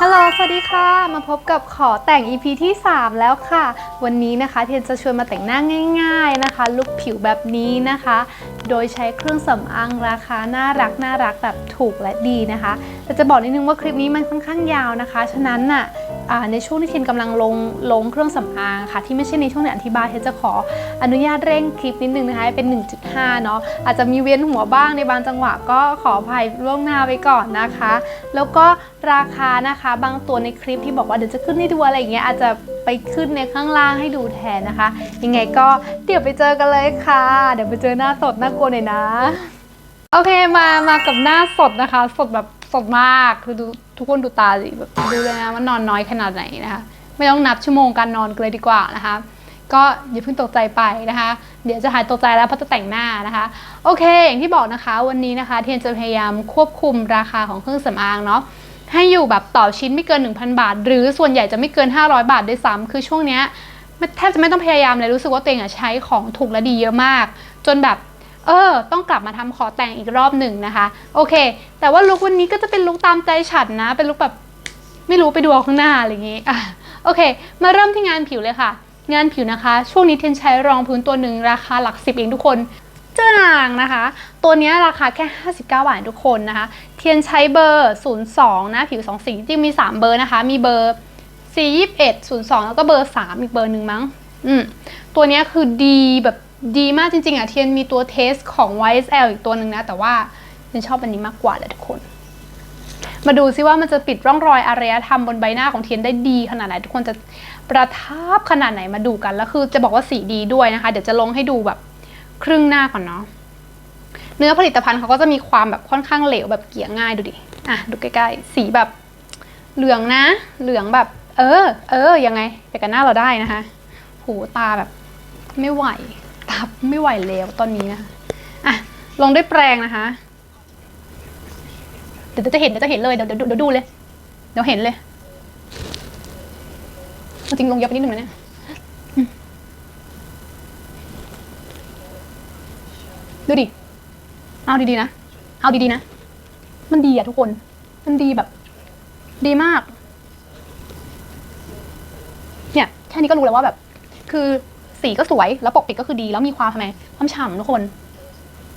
ฮัลโหล สวัสดีค่ะ มาพบกับขอแต่ง EP ที่ 3 แล้วค่ะ วันนี้นะคะเทียนจะชวนมาแต่งหน้าง่าย ๆนะคะ ลุคผิวแบบนี้นะคะ โดยใช้เครื่องสำอางราคาน่ารักน่ารักแบบถูกและดีนะคะ แต่จะบอกนิดนึงว่าคลิปนี้มันค่อนข้างยาวนะคะ ฉะนั้นน่ะ ในช่วงที่เทียนกำลังลงลงเครื่องสำอางค่ะ ที่ไม่ใช่ในช่วงในอธิบายเทนจะขออนุญาตเร่งคลิปนิดนึงนะคะเป็น 1.5 เนาะอาจจะมีเวียนหัวบ้างในบางจังหวะก็ขออภัยล่วงหน้าไปก่อนนะคะ แล้วก็ราคานะคะบางตัวในคลิปที่บอกว่าเดี๋ยวจะขึ้นให้ดูอะไรอย่างเงี้ยอาจจะไปขึ้นในข้างล่างให้ดูแทนนะคะ ยังไงก็เดี๋ยวไปเจอกันเลยค่ะ เดี๋ยวไปเจอหน้าสดหน่ากลัวหน่อยนะ โอเคมามากับหน้าสดนะคะ สดแบบ สดมากคือดูทุกคนดูตาสิแบบดูเลยนะว่านอนน้อยขนาดไหนนะคะ ไม่ต้องนับชั่วโมงการนอนเลยดีกว่านะคะ ก็อย่าเพิ่งตกใจไปนะคะ เดี๋ยวจะหายตกใจแล้วเพราะจะแต่งหน้านะคะ โอเค อย่างที่บอกนะคะ วันนี้นะคะ เทียนจะพยายามควบคุมราคาของเครื่องสำอางเนาะให้อยู่แบบต่อชิ้นไม่เกิน 1,000 บาท หรือส่วนใหญ่จะไม่เกิน 500 บาทด้วยซ้ำคือช่วงเนี้ยแทบจะไม่ต้องพยายามเลยรู้สึกว่าตัวเองอะใช้ของถูกและดีเยอะมาก จนแบบ เออ ต้องกลับมาทำขอแต่งอีกรอบหนึ่งนะคะ โอเค แต่ว่าลุควันนี้ก็จะเป็นลุคตามใจฉันนะ เป็นลุคแบบไม่รู้ไปดูเอาข้างหน้าอะไรอย่างงี้อะโอเค มาเริ่มที่งานผิวเลยค่ะ งานผิวนะคะ ช่วงนี้เทนใช้รองพื้นตัวหนึ่งราคาหลักสิบเองทุกคน เจ้านางนะคะ ตัวนี้ราคาแค่ 59 บาททุกคนนะคะ เทียนใช้เบอร์ 02 นะ ผิว2สีจริงมี 3 เบอร์นะคะ มีเบอร์ 421 02 แล้วก็เบอร์ 3 อีกเบอร์หนึ่งมั้ง อืม ตัวนี้คือดีแบบ ดีมากจริงๆอะเทียนมีตัวเทสของ YSL อีกตัวหนึ่งนะ แต่ว่าเทียนชอบอันนี้มากกว่าเลยทุกคน มาดูซิว่ามันจะปิดร่องรอยอารยธรรมบนใบหน้าของเทียนได้ดีขนาดไหน ทุกคนจะประทับขนาดไหนมาดูกันแล้วคือจะบอกว่าสีดีด้วยนะคะ เดี๋ยวจะลงให้ดูแบบครึ่งหน้าก่อนเนาะเนื้อผลิตภัณฑ์เขาก็จะมีความแบบค่อนข้างเหลวแบบเกลี่ยง่ายดูดิอะดูใกล้ๆสีแบบเหลืองนะ เหลืองแบบ เออ เออยังไงไปกับหน้าเราได้นะคะ หูตาแบบไม่ไหว ตาไม่ไหวแล้วตอนนี้นะคะอะลงด้วยแปรงนะคะ เดี๋ยวจะเห็นเดี๋ยวจะเห็นเลยเดี๋ยวเดี๋ยวดูเลย เดี๋ยวเห็นเลย จริงลงเยอะไปนิดนึงนะเนี่ยดูดิ เอาดีๆนะ เอาดีๆนะ มันดีอะทุกคน มันดีแบบ ดีมาก เนี่ย แค่นี้ก็รู้แล้วว่าแบบ คือ สีก็สวยแล้วปกปิดก็คือดีแล้วมีความทำไมความฉ่ำทุกคน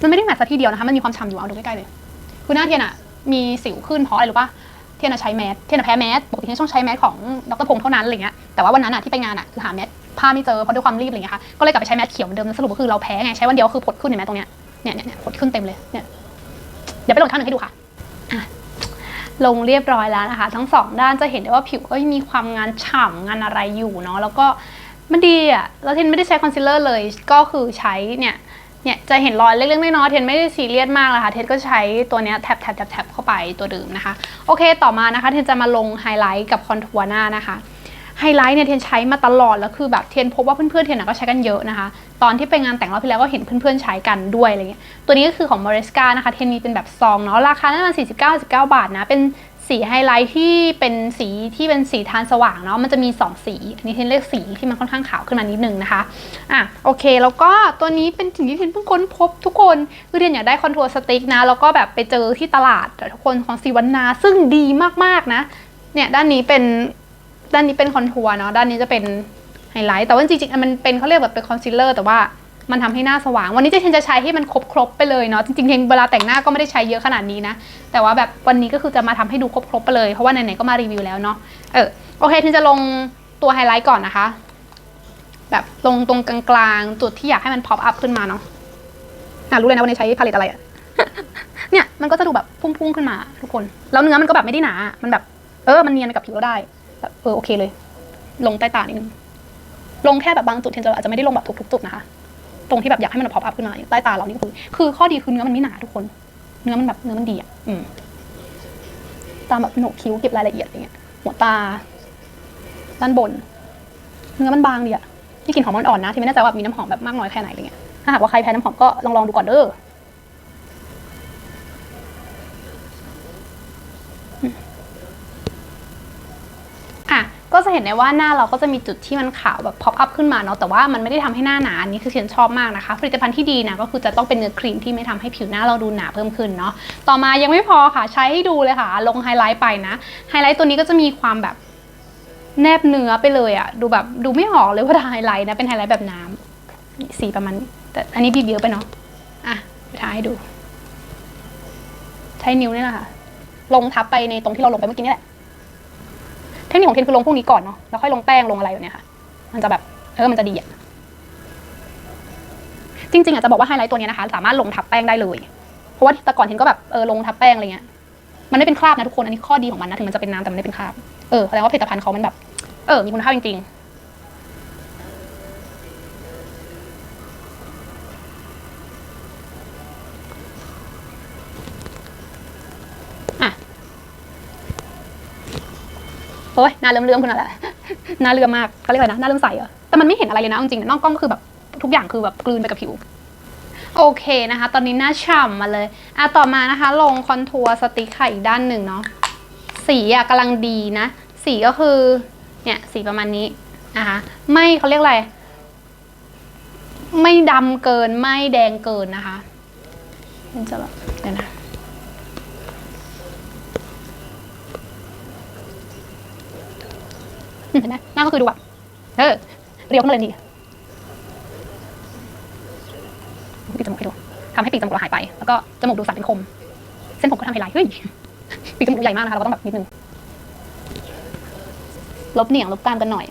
มันไม่ได้แมทซะทีเดียวนะคะมันมีความฉ่ำอยู่เอาดูใกล้ๆเลยคือหน้าเทียนอะมีสิวขึ้นเพราะอะไรรู้ปะเทียนอะใช้แมสเทียนอะแพ้แมสปกติเทียนต้องใช้แมสของดรพงษ์เท่านั้นอะไรเงี้ยแต่ว่าวันนั้นอะที่ไปงานอะคือหาแมสผ้าไม่เจอเพราะด้วยความรีบอะไรเงี้ยค่ะก็เลยกลับไปใช้แมสเขียวเหมือนเดิมสรุปก็คือเราแพ้ไงใช้วันเดียวคือผดขึ้นเห็นไหมตรงเนี้ยเนี่ยเนี่ยผดขึ้นเต็มเลยเนี่ยเดี๋ยวไปลงอีกข้างหนึ่งให้ดูค่ะอะลงเรียบร้อยแล้วนะคะ ทั้งสองด้านจะเห็นได้ว่าผิวก็มีความงานฉ่ำงานอะไรอยู่เนาะแล้วก็ มันดีอะแล้วเทนไม่ได้ใช้คอนซีลเลอร์เลย ก็คือใช้เนี่ย เนี่ยจะเห็นรอยเล็กๆน้อยๆเทนไม่ได้ซีเรียสมากเลยค่ะเทนก็ใช้ตัวเนี้ยแท็บแท็บแท็บเข้าไปตัวเดิมนะคะ โอเค ต่อมานะคะเทนจะมาลงไฮไลท์กับคอนทัวร์หน้านะคะไฮไลท์เนี่ยเทนใช้มาตลอดแล้วคือแบบเทนพบว่าเพื่อนๆเทนก็ใช้กันเยอะนะคะ ตอนที่ไปงานแต่งรอบที่แล้วก็เห็นเพื่อนๆใช้กันด้วยอะไรเงี้ยตัวนี้ก็คือของ m o r i s c a นะคะเทนมีเป็นแบบซองเนาะราคาน่าจะ49 19 บาทนะเป็น สีไฮไลท์ที่เป็นสีที่เป็นสีทานสว่างเนาะมันจะมี 2 สี อันนี้เทนเลือกสีที่มันค่อนข้างขาวขึ้นมานิดนึงนะคะอะโอเค แล้วก็ตัวนี้เป็นสิ่งที่เทนเพิ่งค้นพบทุกคนคือเทนอยากได้คอนทัวร์สติ๊กนะ แล้วก็แบบไปเจอที่ตลาดทุกคนของสีวันนา ซึ่งดีมากๆนะ เนี่ยด้านนี้เป็นด้านนี้เป็นคอนทัวร์เนาะด้านนี้จะเป็นไฮไลท์แต่ว่าจริงๆมันเป็นเขาเรียกแบบเป็นคอนซีลเลอร์แต่ว่า มันทำให้หน้าสว่าง วันนี้เจนจะใช้ให้มันครบๆไปเลยเนาะจริงๆเทนเวลาแต่งหน้าก็ไม่ได้ใช้เยอะขนาดนี้นะ แต่ว่าแบบวันนี้ก็คือจะมาทำให้ดูครบๆไปเลยเพราะว่าไหนๆก็มารีวิวแล้วเนาะเออโอเคเทนจะลงตัวไฮไลท์ก่อนนะคะ แบบลงตรงกลางๆจุดที่อยากให้มันพอปอัพขึ้นมาเนาะอะรู้เลยนะวันนี้ใช้พาเลตอะไรอะเนี่ยมันก็จะดูแบบพุ่งๆขึ้นมาทุกคน แล้วเนื้อมันก็แบบไม่ได้หนา มันแบบ เออ มันเนียนกับผิวเราได้แบบเออโอเคเลย ลงใต้ตานิดนึงลงแค่แบบบางจุดเทนจะอาจจะไม่ได้ลงแบบทุกๆจุดนะคะ ตรงที่แบบอยากให้มันพอปอัพขึ้นมาอย่างใต้ตาเรานี่คือ คือข้อดีคือเนื้อมันไม่หนาทุกคน เนื้อมันแบบเนื้อมันดีอะอืมตามแบบโหนกคิ้วเก็บรายละเอียดอะไรเงี้ย หัวตา ด้านบน เนื้อมันบางดีอะที่กลิ่นหอมอ่อนๆนะที่ไม่แน่ใจว่ามีน้ำหอมแบบมากน้อยแค่ไหนอะไรเงี้ยถ้าหากว่าใครแพ้น้ำหอมก็ลองลองๆดูก่อนเด้อ ก็จะเห็นได้ว่าหน้าเราก็จะมีจุดที่มันขาวแบบ pop up ขึ้นมาเนาะแต่ว่ามันไม่ได้ทำให้หน้าหนาอันนี้คือเทียนชอบมากนะคะ ผลิตภัณฑ์ที่ดีนะก็คือจะต้องเป็นเนื้อครีมที่ไม่ทำให้ผิวหน้าเราดูหนาเพิ่มขึ้นเนาะต่อมายังไม่พอค่ะใช้ให้ดูเลยค่ะ ลงไฮไลท์ไปนะไฮไลท์ตัวนี้ก็จะมีความแบบแนบเนื้อไปเลยอะดูแบบดูไม่ออกเลยว่าไฮไลท์นะเป็นไฮไลท์แบบน้ำสีประมาณแต่อันนี้บีบเยอะไปเนาะอะไปทาให้ดู ใช้นิ้วนี่แหละค่ะลงทับไปในตรงที่เราลงไปเมื่อกี้นี่แหละ เทคนิคของเทนคือลงพวกนี้ก่อนเนาะแล้วค่อยลงแป้งลงอะไรอย่างเนี้ยค่ะ มันจะแบบเออมันจะดีอะจริงๆอาจจะบอกว่าไฮไลท์ตัวเนี้ยนะคะ สามารถลงทับแป้งได้เลย เพราะว่าแต่ก่อนเทนก็แบบเออลงทับแป้งอะไรเงี้ย มันไม่เป็นคราบนะทุกคน อันนี้ข้อดีของมันนะ ถึงมันจะเป็นน้ำแต่มันไม่เป็นคราบ เออแสดงว่าผลิตภัณฑ์เขามันแบบ เออ มีคุณภาพจริงๆ โอ้ยหน้าเริ่มเลื่อมขึ้นมาแล้วหน้าเลื่อมมากเขาเรียกอะไรนะหน้าเริ่มใสเหรอแต่มันไม่เห็นอะไรเลยนะจริงๆนอกกล้องก็คือแบบทุกอย่างคือแบบกลืนไปกับผิวโอเคนะคะ ตอนนี้หน้าฉ่ำมาเลยอะต่อมานะคะ ลงคอนทัวร์สติ๊กค่ะอีกด้านหนึ่งเนาะสีอะกำลังดีนะ สีก็คือเนี่ยสีประมาณนี้นะคะไม่เขาเรียกอะไร ไม่ดำเกินไม่แดงเกินนะคะมันจะแบบเดี๋ยวนะ เห็นไหมหน้าก็คือดูแบบเออเรียวขึ้นมาเลยดีปีกจมูกให้ดูทำให้ปีกจมูกเราหายไป แล้วก็จมูกดูสันเป็นคม เส้นผมก็ทำไฮไลท์เฮ้ยปีกจมูกใหญ่มากนะคะเราก็ต้องแบบนิดนึงลบเหนียงลบกล้ามกันหน่อย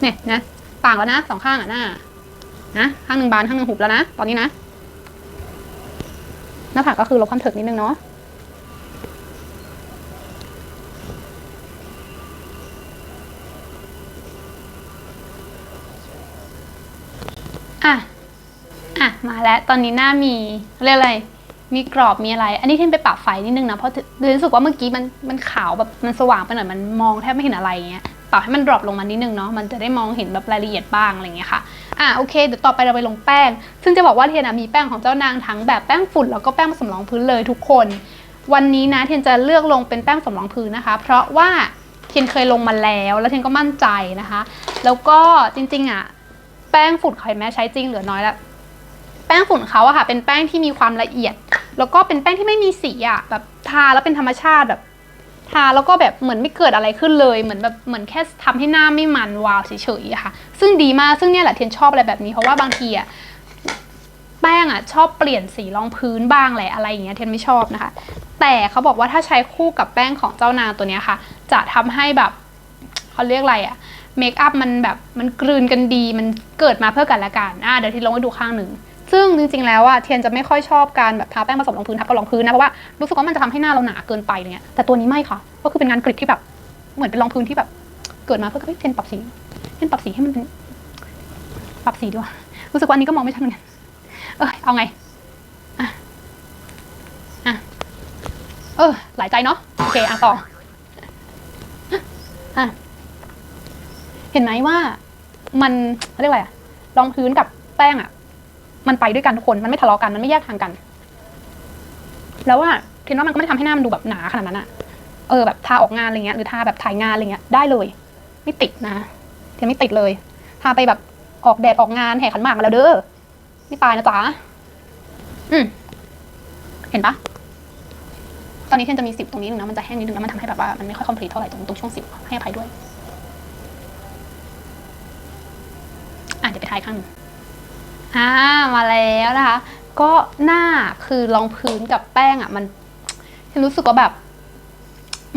เนี่ยนะต่างแล้วนะสองข้างอะหน้า นะข้างหนึ่งบานข้างหนึ่งหุบแล้วนะ ตอนนี้นะ หน้าผากก็คือลบความเถิกนิดนึงเนาะ อะ อะ มาแล้ว ตอนนี้หน้ามีเรียกอะไร มีกรอบ มีอะไร อันนี้เทนไปปรับไฟนิดนึงนะ เพราะรู้สึกว่าเมื่อกี้มัน มันขาวแบบ มันสว่างไปหน่อย มันมองแทบไม่เห็นอะไรเงี้ย ปรับให้มันดรอปลงมานิดนึงเนาะ มันจะได้มองเห็นแบบรายละเอียดบ้างอะไรเงี้ยค่ะ อะ โอเค เดี๋ยวต่อไปเราไปลงแป้ง ซึ่งจะบอกว่าเทียนมีแป้งของเจ้านางทั้งแบบแป้งฝุ่นแล้วก็แป้งผสมรองพื้นเลยทุกคน วันนี้นะเทียนจะเลือกลงเป็นแป้งผสมรองพื้นนะคะ เพราะว่าเทียนเคยลงมาแล้ว แล้วเทียนก็มั่นใจนะคะ แล้วก็จริงๆอะ แป้งฝุ่นใครแม้ใช้จริงเหลือน้อยแล้วแป้งฝุ่นเขาอะค่ะ เป็นแป้งที่มีความละเอียด แล้วก็เป็นแป้งที่ไม่มีสีอะแบบทาแล้วเป็นธรรมชาติแบบ ทาแล้วก็แบบเหมือนไม่เกิดอะไรขึ้นเลย เหมือนแบบเหมือนแค่ทำให้หน้าไม่มันวาวเฉยๆค่ะ ซึ่งดีมากซึ่งเนี่ยแหละเทียนชอบอะไรแบบนี้เพราะว่าบางทีอะแป้งอะชอบเปลี่ยนสีรองพื้นบ้างแหละอะไรอย่างเงี้ยเทียนไม่ชอบนะคะ แต่เขาบอกว่าถ้าใช้คู่กับแป้งของเจ้านางตัวเนี้ยค่ะ จะทำให้แบบเขาเรียกอะไรอะ เมคอัพมันแบบมันกลืนกันดี มันเกิดมาเพื่อกันและกันอะเดี๋ยวทีลงให้ดูข้างหนึ่งซึ่งจริงๆ แล้วอะเทียนจะไม่ค่อยชอบการแบบทาแป้งผสมรองพื้นทับกับรองพื้นนะเพราะว่ารู้สึกว่ามันจะทำให้หน้าเราหนาเกินไปอะไรเงี้ยแต่ตัวนี้ไม่ค่ะ ก็คือเป็นงานกริบที่แบบเหมือนเป็นรองพื้นที่แบบ เกิดมาเพื่อเฮ้เทียนปรับสีเทียนปรับสีให้มันเป็นปรับสีดีกว่ารู้สึกว่าอันนี้ก็มองไม่ชัดเหมือนกันเออเอาไงอะอะเออหลายใจเนาะโอเคอะต่ออะ เห็นไหมว่ามันเขาเรียกอะไรอะรองพื้นกับแป้งอะมันไปด้วยกันทุกคนมันไม่ทะเลาะกันมันไม่แยกทางกัน แล้วว่าเทนว่ามันก็ไม่ได้ทำให้หน้ามันดูแบบหนาขนาดนั้นอะเออแบบทาออกงานอะไรเงี้ยหรือทาแบบถ่ายงานอะไรเงี้ยได้เลย ไม่ติดนะเทนไม่ติดเลยทาไปแบบออกแดดออกงานแห่ขันหมากมาแล้วเด้อไม่ตายนะจ๊ะอืมเห็นปะตอนนี้เทนจะมีสิวตรงนี้นึงนะมันจะแห้งนิดนึงแล้วมันทำให้แบบว่ามันไม่ค่อยคอมพลีทเท่าไหร่ตรงตรงช่วงสิวให้อภัยด้วย อะเดี๋ยวไป ทายข้างนึงอ่ามาแล้วนะคะ ก็หน้าคือรองพื้นกับแป้งอะ มันฉันรู้สึกว่าแบบ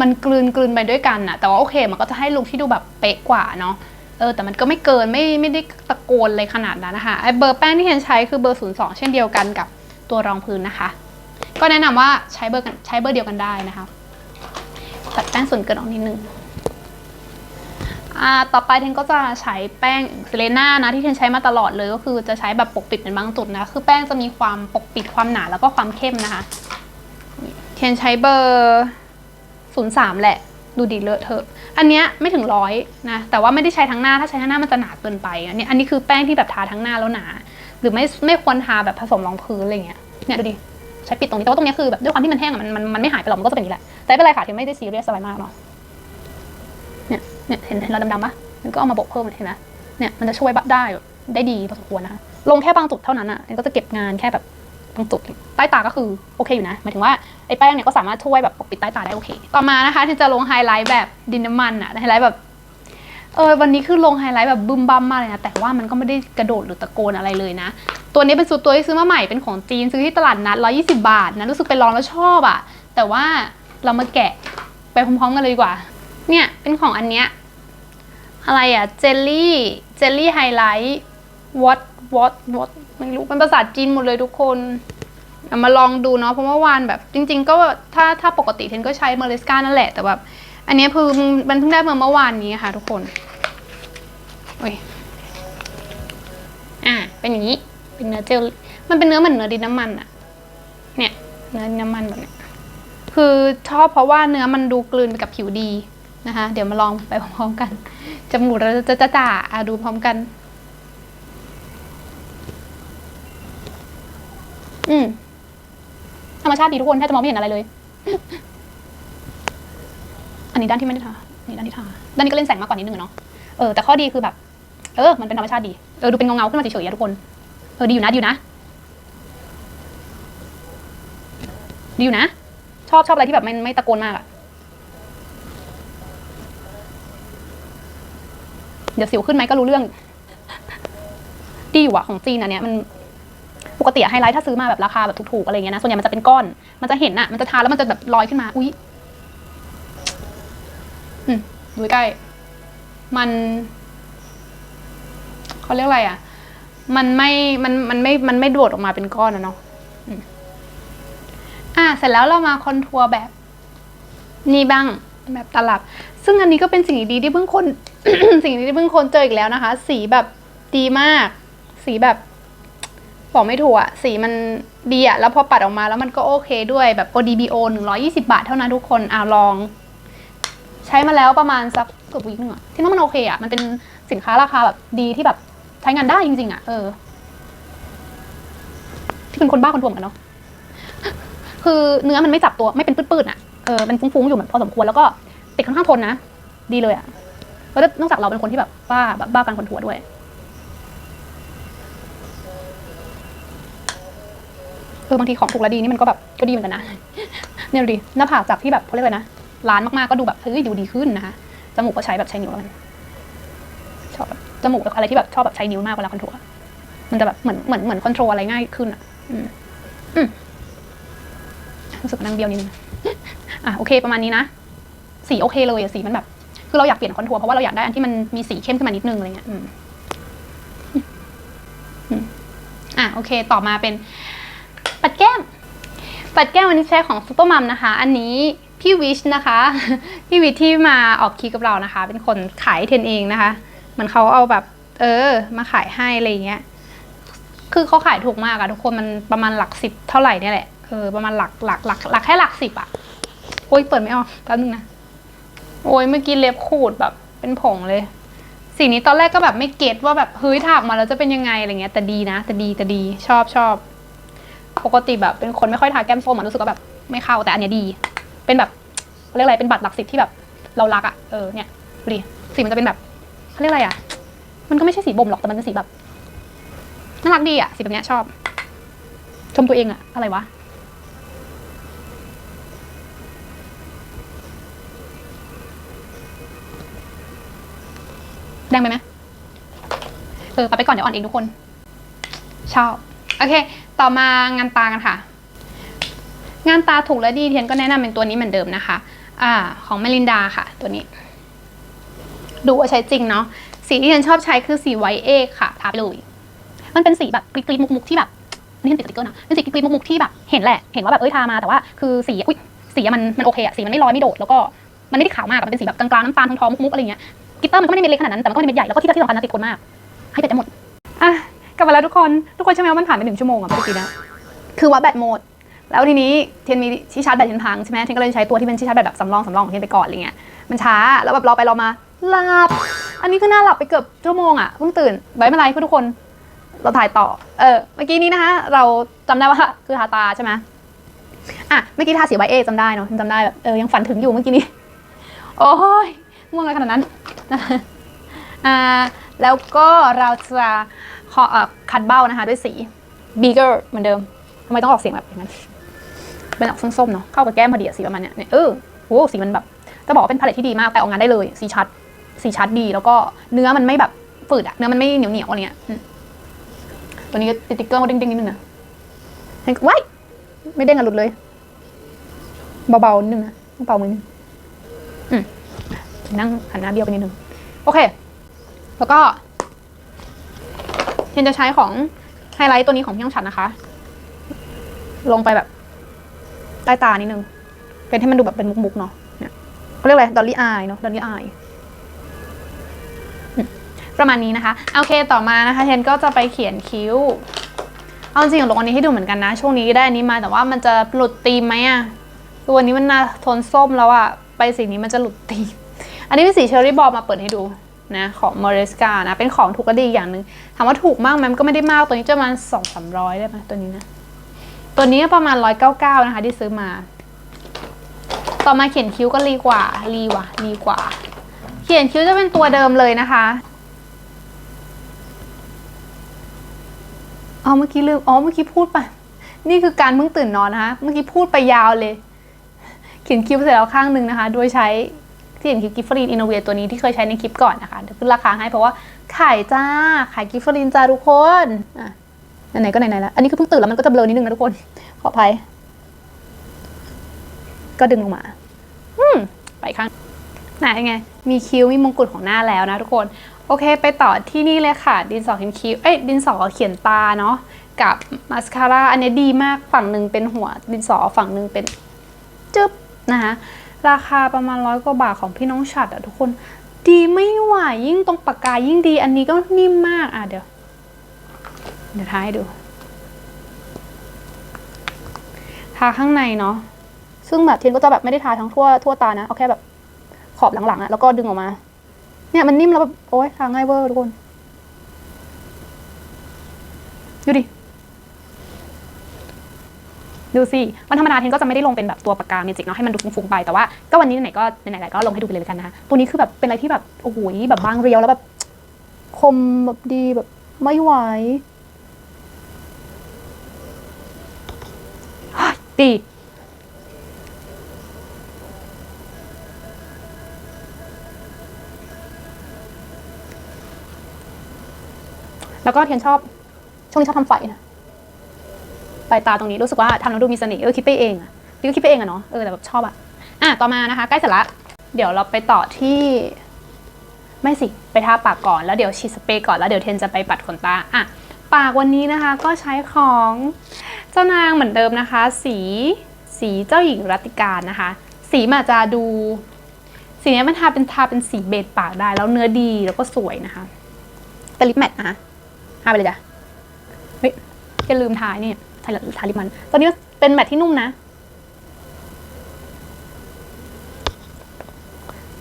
มันกลืนกลืนไปด้วยกันอะแต่ว่าโอเค มันก็จะให้ลุคที่ดูแบบเป๊ะกว่าเนาะเออแต่มันก็ไม่เกินไม่ไม่ได้ตะโกนเลยขนาดนั้นนะคะไอเบอร์แป้งที่เห็นใช้คือเบอร์ 02 เช่นเดียวกันกับตัวรองพื้นนะคะ ก็แนะนำว่าใช้เบอร์ใช้เบอร์เดียวกันได้นะคะตัดแป้งส่วนเกินออกนิดนึง ต่อไปเทนก็จะใช้แป้งเซเลน่านะที่เทนใช้มาตลอดเลยก็คือจะใช้แบบปกปิดเป็นบางจุดนะ คือแป้งจะมีความปกปิดความหนาแล้วก็ความเข้มนะคะ เทนใช้เบอร์ศูนย์สามแหละ ดูดีเลอะเทอะ อันเนี้ยไม่ถึงร้อยนะ แต่ว่าไม่ได้ใช้ทั้งหน้า ถ้าใช้ทั้งหน้ามันจะหนาเกินไป อันนี้อันนี้คือแป้งที่แบบทาทั้งหน้าแล้วหนา หรือไม่ไม่ควรทาแบบผสมรองพื้นอะไรเงี้ย เนี่ยดูดิ ใช้ปิดตรงนี้ แต่ว่าตรงนี้คือแบบด้วยความที่มันแห้งอะมันมันมันไม่หายไปหรอก มันก็จะเป็นอย่างนี้แหละ แต่ไม่เป็นไรค่ะเทนไม่ได้ซีเรียสอะไรมากเนาะ เนี่ยเห็นเห็นเราดำๆปะมันก็เอามาบกเพิ่มเลยเห็นไหมเนี่ยมันจะช่วยบัได้ได้ดีพอสมควรนะคะลงแค่บางจุดเท่านั้นอะก็จะเก็บงานแค่แบบบางจุดใต้ตาก็คือโอเคอยู่นะหมายถึงว่าไอ้แป้งเนี่ยก็สามารถช่วยแบบปกปิดใต้ตาได้โอเค ต่อมานะคะที่จะลงไฮไลท์แบบดินน้ำมันอะไฮไลท์แบบเออวันนี้คือลงไฮไลท์แบบบึมบัมมากเลยนะแต่ว่ามันก็ไม่ได้กระโดดหรือตะโกนอะไรเลยนะ ตัวนี้เป็นสูตรตัวที่ซื้อมาใหม่เป็นของจีนซื้อที่ตลาดนัด120 บาทนะรู้สึกไปลองแล้วชอบอะ่ะแต่ว่าเรามาแกะไปพร้อมๆกันเลยดีกว่า เนี่ยเป็นของอันเนี้ยอะไรอะ่ะเจลลี่เจลลี่ไฮไลท์วอตวอตวอตไม่รู้เป็นภาษาจีนหมดเลยทุกคนเอามาลองดูเนาะเพราะเมื่อวานแบบจริง ๆ ก็ถ้าถ้าปกติเทนก็ใช้เมอริสกานั่นแหละแต่แบบอันนี้คือมันเพิ่งได้เมาเมื่อวานนี้ค่ะทุกคนโอ้ยอ่าเป็นอย่างนี้เป็นเนื้อเจลมันเป็นเนื้อเหมือนเนื้อดินน้ำมันอะเนี่ยเนื้อดินน้ำมันแบบเนี้ยคือชอบเพราะว่าเนื้อมันดูกลืนไปกับผิวดี นะคะ เดี๋ยวมาลองไปพร้อมๆกัน จมูกเราจะจะจ่าอะดูพร้อมกัน อืมธรรมชาติดีทุกคนแทบจะมองไม่เห็นอะไรเลย อันนี้ด้านที่ไม่ได้ทาอันนี้ด้านที่ทาด้านนี้ก็เล่นแสงมากกว่านิดนึงเนาะ เออแต่ข้อดีคือแบบ เออ มันเป็นธรรมชาติดี เออดูเป็นเงาๆขึ้นมาเฉยๆอะทุกคน เออดีอยู่นะดีอยู่นะ ดีอยู่นะ ชอบชอบอะไรที่แบบไม่ไม่ตะโกนมากอะ เดี๋ยวสิวขึ้นไหมก็รู้เรื่อง ดีอยู่อะของจีนอันเนี้ยมันปกติอะไฮไลท์ถ้าซื้อมาแบบราคาแบบถูกๆอะไรเงี้ยนะส่วนใหญ่มันจะเป็นก้อน มันจะเห็นอะมันจะทาแล้วมันจะแบบลอยขึ้นมา อุ๊ยอืมดูใกล้ มันเขาเรียกอะไรอะ มันไม่ มัน มันไม่ มันไม่โดดออกมาเป็นก้อนนะเนาะอืมอะเสร็จแล้วเรามาคอนทัวร์แบบ นี่บ้างแบบตลับ ซึ่งอันนี้ก็เป็นสิ่งดีที่เพิ่งคน สิ่งที่เพิ่งคนเจออีกแล้วนะคะ สีแบบดีมาก สีแบบบอกไม่ถูกอะสีมันดีอะแล้วพอปัดออกมาแล้วมันก็โอเคด้วยแบบ ODBO 120 บาทเท่านั้นทุกคนอะลอง ใช้มาแล้วประมาณสักเกือบวีคหนึงอะที่ว่ามันโอเคอะมันเป็นสินค้าราคาแบบดีที่แบบใช้งานได้จริง ๆอะเออ ที่เป็นคนบ้าคนทวงกันเนาะคือเนื้อมันไม่จับตัวไม่เป็นปื้ดๆอะเออเป็นฟุ้งๆอยู่เหมือนพอสมควรแล้วก็ติดค่อนข้างทนนะ ดีเลยอะ แล้วนอกจากเราเป็นคนที่แบบบ้าแบบบ้าการคนทัวด้วย เออบางทีของถูกและดีนี่มันก็แบบก็ดีเหมือนกันนะ เนี่ยดูดิหน้าผากจากที่แบบเขาเรียกว่านะร้านมากๆก็ดูแบบเฮ้ยดูดีขึ้นนะคะจมูกก็ใช้แบบใช้นิ้วแล้วกันชอบแบบจมูกอะไรที่แบบชอบแบบใช้นิ้วมากเวลาคอนโทรลอะมันจะแบบเหมือนเหมือนเหมือนคอนโทรลอะไรง่ายขึ้นอะ อืมอืมรู้สึกนั่งเบี้ยวนิดนึงอะโอเคประมาณนี้นะสีโอเคเลยอะสีมันแบบ คือเราอยากเปลี่ยนคอนโทรลเพราะว่าเราอยากได้อันที่มันมีสีเข้มขึ้นมานิดนึงอะไรเงี้ยอืมอะโอเค ต่อมาเป็น ปัดแก้ม ปัดแก้มวันนี้ใช้ของซุปเปอร์มัมนะคะ อันนี้พี่วิชนะคะ พี่วิชที่มาออกคีกับเรานะคะ เป็นคนขายเทนเองนะคะ เหมือนเขาเอาแบบ เออ มาขายให้อะไรเงี้ย คือเขาขายถูกมากอะทุกคนมันประมาณหลักสิบเท่าไหร่เนี่ยแหละ เออประมาณหลักหลักหลักหลักแค่หลักสิบอะโอ้ยเปิดไม่ออกแป๊บนึงนะ โอ้ยเมื่อกี้เล็บขูดแบบเป็นผงเลย สีนี้ตอนแรกก็แบบไม่เก็ตว่าแบบเฮ้ยถากมาแล้วจะเป็นยังไงอะไรเงี้ยแต่ดีนะ แต่ดีแต่ดีชอบชอบปกติแบบเป็นคนไม่ค่อยทาแก้มส้มอะรู้สึกว่าแบบไม่เข้าแต่อันเนี้ยดี เป็นแบบเรียกอะไรเป็นบัตรหลักสิบที่แบบเรารักอะเออเนี่ยดูดิสีมันจะเป็นแบบเขาเรียกอะไรอะมันก็ไม่ใช่สีบ่มหรอกแต่มันเป็นสีแบบน่ารักดีอะสีแบบเนี้ยชอบ ชมตัวเองอะอะไรวะ แดงไปไหมเออปัดไปก่อนเดี๋ยวอ่อนเองทุกคน ชอบ โอเค ต่อมางานตากันค่ะ งานตาถูกและดีเทียนก็แนะนำเป็นตัวนี้เหมือนเดิมนะคะ อ่า ของเมลินดาค่ะ ตัวนี้ ดูว่าใช้จริงเนาะ สีที่เทียนชอบใช้คือสีไวเอกค่ะทาไปเลย มันเป็นสีแบบกรี๊ดๆมุกๆที่แบบนี่เทียนติดสติ๊กเกอร์นะเป็นสีกรี๊ดๆมุกๆที่แบบเห็นแหละ เห็นว่าแบบเอ้ยทามาแต่ว่าคือสีอุ้ยสีมันมันโอเคอะสีมันไม่ลอยไม่โดดแล้วก็มันไม่ได้ขาวมากมันเป็นสีแบบกลางๆน้ำตาลทองๆมุกๆอะไรเงี้ย กลิตเตอร์มันก็ไม่ได้เม็ดเล็กขนาดนั้นแต่มันก็ไม่ได้เม็ดใหญ่แล้วก็ที่ที่สำคัญนะติดคนมากให้เป็ดได้หมดอะกลับมาแล้วทุกคนทุกคนใช่ไหมว่ามันผ่านไปหนึ่งชั่วโมงอะเมื่อกี้นะคือวัดแบตหมด แล้วทีนี้เทียนมีที่ชาร์จแบตเทียนพังใช่ไหมเทียนก็เลยใช้ตัวที่เป็นที่ชาร์จแบตแบบสำรองสำรองของเทียนไปก่อนอะไรเงี้ยมันช้าแล้วแบบรอไปรอมาหลับอันนี้คือน่าหลับไปเกือบชั่วโมงอะเพิ่งตื่นไว้ไม่เป็นไรเพื่อทุกคนเราถ่ายต่อเออเมื่อกี้นี้นะคะเราจำได้ว่าคือทาตาใช่ไหมอะเมื่อกี้ทาสีไวเอจำได้เนาะจำได้แบบเออยังฝันถึงอยู่เมื่อกี้นี้โอ้ย ม่วงอะไรขนาดนั้นอ่าแล้วก็เราจะขอเอ่อคัดเบ้านะคะด้วยสี bigger เหมือนเดิมทำไมต้องออกเสียงแบบนั้นเป็นออกส้มๆเนาะเข้ากับแก้มพอดีสีประมาณเนี้ยเนี่ยเออโหสีมันแบบจะบอกว่าเป็นพาเลตที่ดีมากไปออกงานได้เลย สีชัด สีชัดดี แล้วก็เนื้อมันไม่แบบฝืดอะเนื้อมันไม่เหนียวเหนียวอะไรเงี้ยตัวนี้ก็สติ๊กเกอร์มาเด้งๆนิดนึงนะว้ายไม่เด้งอะหลุดเลย เบาๆนิดนึงนะเบามือนึงอืม นั่งหันหน้าเบี้ยวไปนิดนึง โอเค แล้วก็เทนจะใช้ของไฮไลท์ตัวนี้ของพี่ยองฉันนะคะ ลงไปแบบ ใต้ตานิดนึง เป็นให้มันดูแบบเป็นมุกๆเนาะเนี่ยเขาเรียกอะไรดอลลี่อายเนาะดอลลี่อายประมาณนี้นะคะ โอเคต่อมานะคะ เทนก็จะไปเขียนคิ้ว เอาจริงๆลงอันนี้ให้ดูเหมือนกันนะ ช่วงนี้ได้อันนี้มาแต่ว่ามันจะหลุดธีมไหมอะตัวนี้มันน่าทนส้มแล้วอะไปสีนี้มันจะหลุดธีม อันนี้เป็นสีเชอร์รี่บอลมาเปิดให้ดูนะของมอริสกานะเป็นของถูกก็ดีอย่างหนึ่งถามว่าถูกมากไหมมันก็ไม่ได้มากตัวนี้จะประมาณสองสามร้อยได้ไหมตัวนี้นะตัวนี้ประมาณร้อยเก้าเก้านะคะที่ซื้อมา ต่อมาเขียนคิ้วก็รีกว่ารีว่ะรีกว่า เขียนคิ้วจะเป็นตัวเดิมเลยนะคะอ๋อเมื่อกี้ลืมอ๋อเมื่อกี้พูดไปนี่คือการเพิ่งตื่นนอนนะคะ เมื่อกี้พูดไปยาวเลย เขียนคิ้วเสร็จแล้วข้างหนึ่งนะคะ โดยใช้ เขียนคิ้วกิฟฟรีนอินโนเวทตัวนี้ที่เคยใช้ในคลิปก่อนนะคะเดี๋ยวขึ้นราคาให้เพราะว่าขายจ้า ขายกิฟฟรีนจ้าทุกคนอะไหนๆก็ไหนๆแล้ว อันนี้คือเพิ่งตื่นแล้วมันก็จะเบลอนิดนึงนะทุกคน ขออภัย ก็ดึงลงมา อืม ไปข้างไหนไง มีคิ้ว มีมงกุฎของหน้าแล้วนะทุกคน โอเค ไปต่อที่นี่เลยค่ะ ดินสอเขียนคิ้ว เอ้ย ดินสอเขียนตาเนาะ กับมาสคาร่า อันนี้ดีมาก ฝั่งหนึ่งเป็นหัว ดินสอ ฝั่งหนึ่งเป็น จึ๊บนะคะ ราคาประมาณร้อยกว่าบาทของพี่น้องฉัดอะทุกคนดีไม่ไหวยิ่งตรงปากกายิ่งดี อันนี้ก็นิ่มมากอะเดี๋ยว เดี๋ยวทาให้ดูทาข้างในเนาะซึ่งแบบเทียนก็จะแบบไม่ได้ทาทั้งทั่วทั่วตานะเอาแค่แบบขอบหลังๆอะแล้วก็ดึงออกมา เนี่ยมันนิ่มแล้วแบบโอ๊ยทาง่ายเวอร์ทุกคน ดูดิ ดูสิวันธรรมดาเทนก็จะไม่ได้ลงเป็นแบบตัวปากกาเมจิกเนาะให้มันดูฟุ้งๆไปแต่ว่าก็วันนี้ไหนๆก็ไหนๆก็ลงให้ดูไปเลยกันนะคะตัวนี้คือแบบเป็นอะไรที่แบบโอ้โหแบบบางเรียวแล้วแบบคมแบบดีแบบไม่ไหวเฮ้ยดีแล้วก็เทียนชอบ ช่วงนี้ชอบทำไฟนะ ไฟตาตรงนี้รู้สึกว่าทำแล้วดูมีเสน่ห์เออคิดไปเองอะนี่ก็คิดไปเองอะเนาะเออแต่แบบชอบอะอะต่อมานะคะ ใกล้เสร็จละเดี๋ยวเราไปต่อที่ไม่สิไปทาปากก่อนแล้วเดี๋ยวฉีดสเปรย์ก่อนแล้วเดี๋ยวเทนจะไปปัดขนตาอะปากวันนี้นะคะก็ใช้ของเจ้านางเหมือนเดิมนะคะ สีสีเจ้าหญิงรัติการนะคะ สีมันอาจจะดู สีนี้มันทาเป็นทาเป็นสีเบจปากได้ แล้วเนื้อดีแล้วก็สวยนะคะเป็นลิปแมทนะคะทาไปเลยจ้ะเฮ้ยอย่าลืมทาเนี่ทา ทาลิปมันตอนนี้เป็นแมทที่นุ่มนะ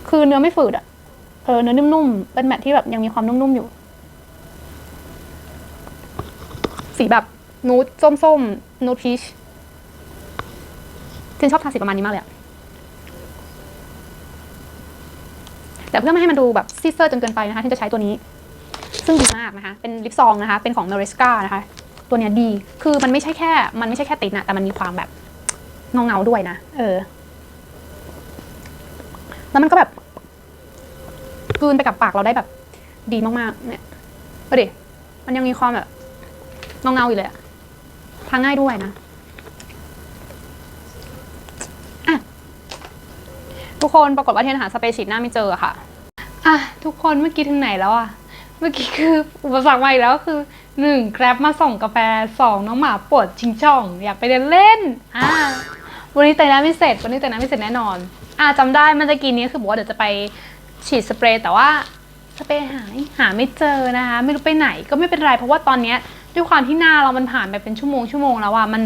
คือเนื้อไม่ฝืดอะเออเนื้อนุ่มๆ เป็นแมทที่แบบยังมีความนุ่มๆอยู่ สีแบบนูดส้มๆ นูดพีชฉันชอบทาสีประมาณนี้มากเลยอะแต่เพื่อไม่ให้มันดูแบบซีเซอร์จนเกินไปนะคะฉันจะใช้ตัวนี้ ซึ่งดีมากนะคะ เป็นลิปซองนะคะ เป็นของ m a r i s c a นะคะ ตัวเนี้ยดี คือมันไม่ใช่แค่ มันไม่ใช่แค่ติดนะแต่มันมีความแบบเงาเงาด้วยนะ เออ แล้วมันก็แบบกลืนไปกับปากเราได้แบบ ดีมากๆ เนี่ยดิมันยังมีความแบบเงาเงาอยู่เลยอะทาง่ายด้วยนะอะทุกคนปรากฏว่าเทียนหาสเปรย์ฉีดหน้าไม่เจอค่ะ อะ ทุกคนเมื่อกี้ถึงไหนแล้วอะเมื่อกี้คืออุปสรรคใหม่แล้วคือ หนึ่งแกร็บมาส่งกาแฟสองน้องหมาปวดชิงช่อง อยากไปเดินเล่นอ่าวันนี้แต่งหน้าไม่เสร็จ วันนี้แต่งหน้าไม่เสร็จแน่นอน อ่าจำได้มันจะกี้นี้คือบอกว่าเดี๋ยวจะไปฉีดสเปรย์แต่ว่าสเปรย์หายหาไม่เจอนะคะ ไม่รู้ไปไหนก็ไม่เป็นไร เพราะว่าตอนเนี้ยด้วยความที่หน้าเรามันผ่านไปเป็นชั่วโมงชั่วโมงแล้วอะมัน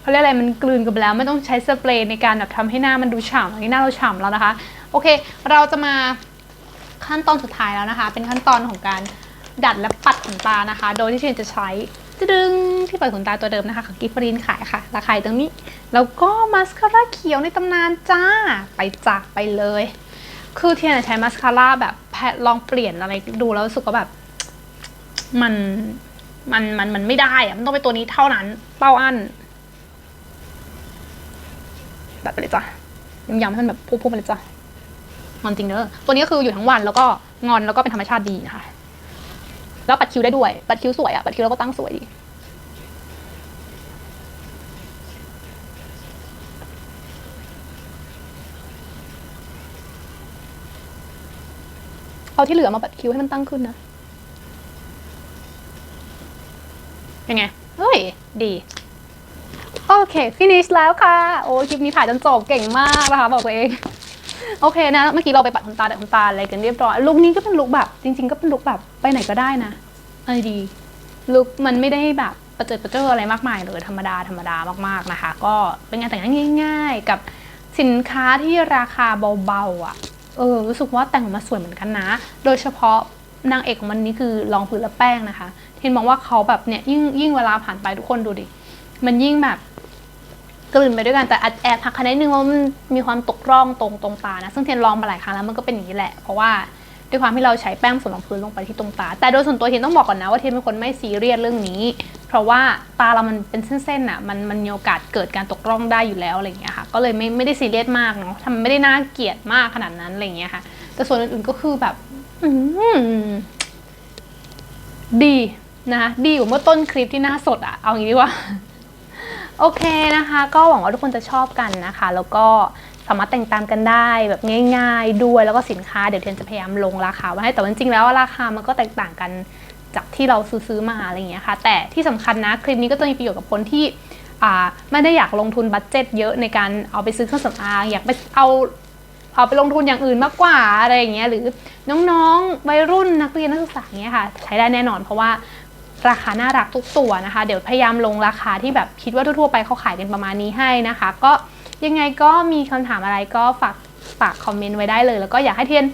เขาเรียกอะไรมันกลืนกันไปแล้วไม่ต้องใช้สเปรย์ในการแบบทำให้หน้ามันดูฉ่ำอันนี้หน้าเราฉ่ำแล้วนะคะ โอเค เราจะมาขั้นตอนสุดท้ายแล้วนะคะ เป็นขั้นตอนของการ ดัดและปัดขนตานะคะ โดยที่เชนจะใช้ดึงที่ปัดขนตาตัวเดิมนะคะของกิฟฟรีนขายค่ะราคายตรงนี้ แล้วก็มาสคาร่าเขียวในตำนานจ้า ไปจากไปเลย คือเทียนใช้มาสคาร่าแบบแลองเปลี่ยนอะไรดูแล้วรู้สึกว่าแบบ มันมันมันมันไม่ได้อะมันต้องเป็นตัวนี้เท่านั้น เป้าอันแบบไปเลยจ้ะย้ำๆให้มันแบบพุ่งๆไปเลยจ้ะงอนจริงเด้อตัวนี้ก็คืออยู่ทั้งวันแล้วก็งอนแล้วก็เป็นธรรมชาติดีนะคะ แล้วปัดคิ้วได้ด้วย ปัดคิ้วสวยอะปัดคิ้วแล้วก็ตั้งสวยดีเอาที่เหลือมาปัดคิ้วให้มันตั้งขึ้นนะเป็นไง เฮ้ย ดี โอเค finish แล้วค่ะ โอ้คลิปนี้ถ่ายจนจบเก่งมากนะคะ บอกตัวเอง โอเคนะ เมื่อกี้เราไปปัดขนตาแต่ขนตาอะไรกันเรียบร้อยลุคนี้ก็เป็นลุคแบบ จริง ๆ ก็เป็นลุคแบบไปไหนก็ได้นะอะไรดีลุคมันไม่ได้แบบประเจิดประเจิออะไรมากมายเลยธรรมดาธรรมดามากๆนะคะ ก็เป็นงานแต่งหน้าง่าย ๆ กับสินค้าที่ราคาเบาๆอะเออรู้สึกว่าแต่งออกมาสวยเหมือนกันนะ โดยเฉพาะนางเอกของมันนี่คือรองพื้นและแป้งนะคะเห็นมองว่าเขาแบบเนี่ยยิ่งยิ่งเวลาผ่านไปทุกคนดูดิมันยิ่งแบบ กลืนไปด้วยกันแต่แอบแอบหักคะแนนนึงว่ามันมีความตกร่องตรงตรงตานะซึ่งเทียนลองมาหลายครั้งแล้วมันก็เป็นอย่างนี้แหละ เพราะว่าด้วยความที่เราใช้แป้งผสมรองพื้นลงไปที่ตรงตา แต่โดยส่วนตัวเทียนต้องบอกก่อนนะว่าเทียนเป็นคนไม่ซีเรียสเรื่องนี้ เพราะว่าตาเรามันเป็นเส้นๆอะมันมันมีโอกาสเกิดการตกร่องได้อยู่แล้วอะไรอย่างเงี้ยค่ะ ก็เลยไม่ไม่ได้ซีเรียสมากเนาะทำไม่ได้น่าเกลียดมากขนาดนั้นอะไรอย่างเงี้ยค่ะ แต่ส่วนอื่นๆก็คือแบบอืดีนะคะดีกว่าเมื่อต้นคลิปที่หน้าสดอะเอางี้ดีกว่า โอเคนะคะ ก็หวังว่าทุกคนจะชอบกันนะคะ แล้วก็สามารถแต่งตามกันได้แบบง่าย ๆ ด้วยแล้วก็สินค้าเดี๋ยวเทนจะพยายามลงราคาไว้ให้แต่จริงๆแล้วราคามันก็แตกต่างกันจากที่เราซื้อมาอะไรอย่างเงี้ยค่ะ แต่ที่สำคัญนะคลิปนี้ก็จะมีประโยชน์กับคนที่ไม่ได้อยากลงทุนบัตเจ็ตเยอะในการเอาไปซื้อเครื่องสำอางอยากไปเอาเอาไปลงทุนอย่างอื่นมากกว่าอะไรอย่างเงี้ยหรือน้องๆวัยรุ่นนักเรียนนักศึกษาเงี้ยค่ะ ใช้ได้แน่นอนเพราะว่า ราคาน่ารักทุกตัวนะคะ เดี๋ยวพยายามลงราคาที่แบบคิดว่าทั่วๆไปเขาขายกันประมาณนี้ให้นะคะ ก็ยังไงก็มีคำถามอะไรก็ฝากฝากคอมเมนต์ไว้ได้เลย แล้วก็อยากให้เทียน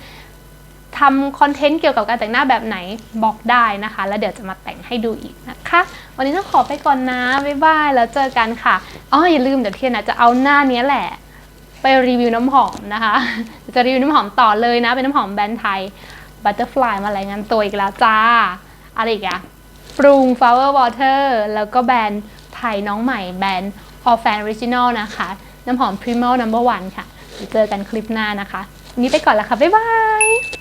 ทำคอนเทนต์เกี่ยวกับการแต่งหน้าแบบไหนบอกได้นะคะ แล้วเดี๋ยวจะมาแต่งให้ดูอีกนะคะ วันนี้ต้องขอไปก่อนนะ บ๊ายบาย แล้วเจอกันค่ะอ๋ออย่าลืมเดี๋ยวเทียนนะจะเอาหน้านี้แหละ ไปรีวิวน้ำหอมนะคะ จะรีวิวน้ำหอมต่อเลยนะ เป็นน้ำหอมแบรนด์ไทย Butterfly มารายงานตัวอีกแล้วจ้า อะไรอีกอะ ปรุง Flower Water แล้วก็แบรนด์ไทยน้องใหม่แบรนด์ All Fan Original นะคะ น้ำหอม Primal Number One ค่ะเดี๋ยวเจอกันคลิปหน้านะคะวันนี้ไปก่อนแล้วค่ะ บ๊ายบาย